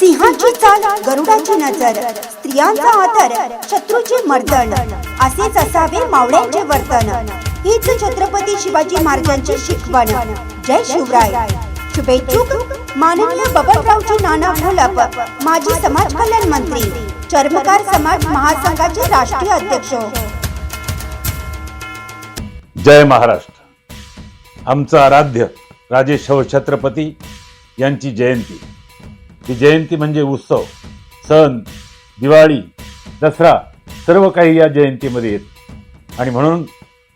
सिंहाची चाल गरुडाची नजर स्त्रियांचा आदर शत्रूची मर्दन असेच असावे मावळ्यांचे वर्तन. हीच छत्रपती शिवाजी महाराजांची शिकवण. जय शिवराय. शुभेच्छुक माननीय बबनरावजी नाना घोलप माजी समाज कल्याण मंत्री चर्मकार समाज महासंघाचे राष्ट्रीय अध्यक्ष. जय महाराष्ट्र. आमचं आराध्य राजे छत्रपती यांची जयंती. की जयंती म्हणजे उत्सव सण दिवाळी दसरा सर्व काही या जयंतीमध्ये येत. आणि म्हणून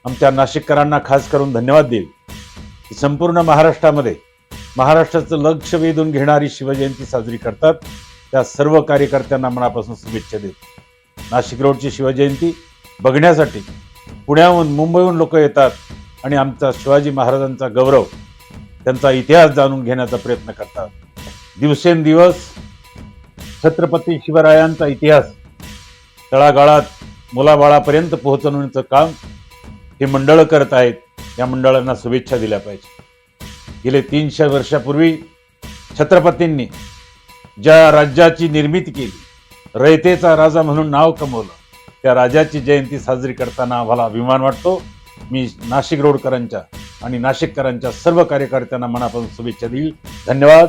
आमच्या नाशिककरांना खास करून धन्यवाद देईल की संपूर्ण महाराष्ट्रामध्ये महाराष्ट्राचं लक्ष वेधून घेणारी शिवजयंती साजरी करतात. त्या सर्व कार्यकर्त्यांना मनापासून शुभेच्छा देत. नाशिक रोडची शिवजयंती बघण्यासाठी पुण्याहून मुंबईहून लोक येतात आणि आमचा शिवाजी महाराजांचा गौरव त्यांचा इतिहास जाणून घेण्याचा प्रयत्न करतात. दिवसेंदिवस छत्रपती शिवरायांचा इतिहास तळागाळात मुलाबाळापर्यंत पोहोचवण्याचं काम हे मंडळं करत आहेत या मंडळांना शुभेच्छा दिल्या पाहिजे. गेले तीनशे वर्षापूर्वी छत्रपतींनी ज्या राज्याची निर्मिती केली रयतेचा राजा म्हणून नाव कमवलं त्या राजाची जयंती साजरी करताना आम्हाला अभिमान वाटतो. मी नाशिक रोडकरांच्या आणि नाशिककरांच्या सर्व कार्यकर्त्यांना मनापासून शुभेच्छा देईल. धन्यवाद.